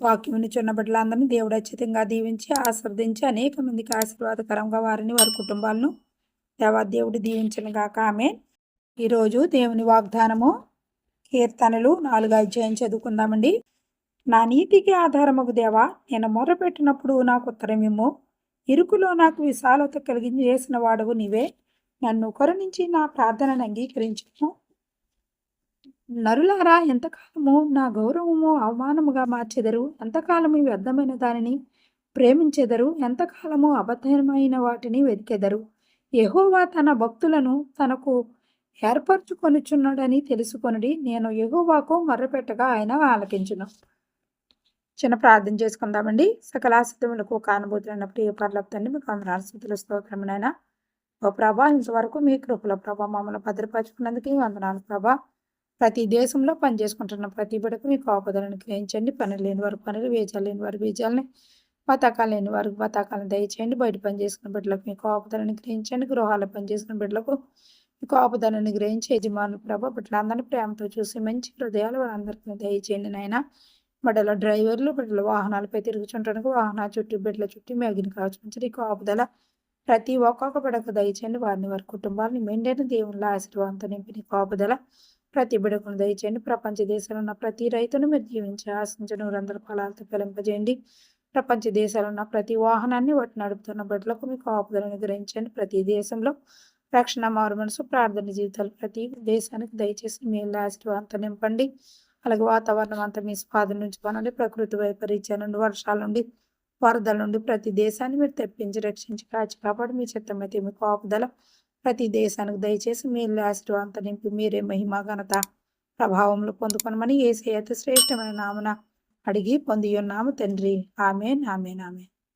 వాక్యం చిన్న బిడ్డలందరినీ దేవుడు అచ్చితంగా దీవించి ఆశీర్వదించి అనేక మందికి ఆశీర్వాదకరంగా వారిని వారి కుటుంబాలను దేవా దేవుడు దీవించను గాక. ఆమె ఈరోజు దేవుని వాగ్దానము కీర్తనలు నాలుగు అధ్యాయం చదువుకుందామండి. నా నీతికి ఆధారముకు దేవా నేను మొరపెట్టినప్పుడు నాకు ఉత్తరమేమో ఇరుకులో నాకు విశాలత కలిగించేసిన వాడవు నీవే. నన్ను కరుణించి నా ప్రార్థనను అంగీకరించము. నరులారా ఎంతకాలము నా గౌరవము అవమానముగా మార్చెదరు? ఎంతకాలము వ్యర్థమైన దానిని ప్రేమించెదరు? ఎంతకాలము అబద్ధమైన వాటిని వెతికెదరు? యహోవా తన భక్తులను తనకు ఏర్పరచుకొనుచున్నాడని తెలుసుకొనుడి. నేను యహోవాకు మర్రపెట్టగా ఆయన ఆలకించును. చిన్న ప్రార్థన చేసుకుందామండి. సకల సిద్ధములకు కానుభూతులైన ప్రియ పర్లప్తండి మీకు అందరూ స్థుతుల స్తోత్రమునైనా. ఓ ప్రభా ఇంతవరకు మీ కృపల ప్రభా మమ్మల్ని భద్రపరచుకున్నందుకు వందనాలు ప్రభా. ప్రతి దేశంలో పనిచేసుకుంటున్న ప్రతి బిడకు మీ కాపుదలను గ్రహించండి. పనులు లేని వారు పనులు వేజాలు లేని వారు వేజాలని బతాకాలు లేని వారికి బతాకాలను దయచేయండి. బయట పని చేసుకున్న బిడ్డలకు మీ కాపుదలను గ్రహించండి. గృహాల్లో పని చేసుకున్న బిడ్డలకు మీ కాపుదలను గ్రహించి యజమానులు ప్రభా బిడ్డలందరినీ ప్రేమతో చూసి మంచి హృదయాలు వారందరికీ దయచేయండి నాయన. బిడ్డల డ్రైవర్లు బిడ్డల వాహనాలపై తిరుగుతుంటానికి వాహనాల చుట్టూ బిడ్డల చుట్టూ మేగిన కావచ్చు నీ కోపదల ప్రతి ఒక్కొక్క బిడకు దయచేయండి. వారిని వారి కుటుంబాన్ని మెండైన దేవుళ్ళ ఆశీర్వాదంతో నింపి నీ కాపుదల ప్రతి బిడకును దయచేయండి. ప్రపంచ దేశాలున్న ఉన్న ప్రతి రైతును మీరు జీవించి ఆశించిన ఊరందరూ ఫలాలతో ఫలింపజేయండి. ప్రపంచ దేశాలు ఉన్న ప్రతి వాహనాన్ని వాటి నడుపుతున్న బిడ్డలకు మీకు ఆపుదలను గ్రహించండి ప్రతి దేశంలో రక్షణ మారు మనసు ప్రార్థన జీవితాలు ప్రతి దేశానికి దయచేసి మేలు ఆశీర్వాదంతో నింపండి. అలాగే వాతావరణం అంతా మీ స్వాధీనం నుంచి పనండి. ప్రకృతి వైపరీత్యాల నుండి వర్షాల నుండి వరదల నుండి ప్రతి దేశాన్ని మీరు తెప్పించి రక్షించి కాచి కాపాడి మీ చిత్తమైతే మీకు ఆపుదల ప్రతి దేశానికి దయచేసి మీరు ఆశీర్వాదంతో నింపి మీరే మహిమ ఘనత ప్రభావంలో పొందుకొనమని ఏసీ అయితే శ్రేష్టమైన నామన అడిగి పొంది ఉన్నాము తండ్రి. Amen amen amen.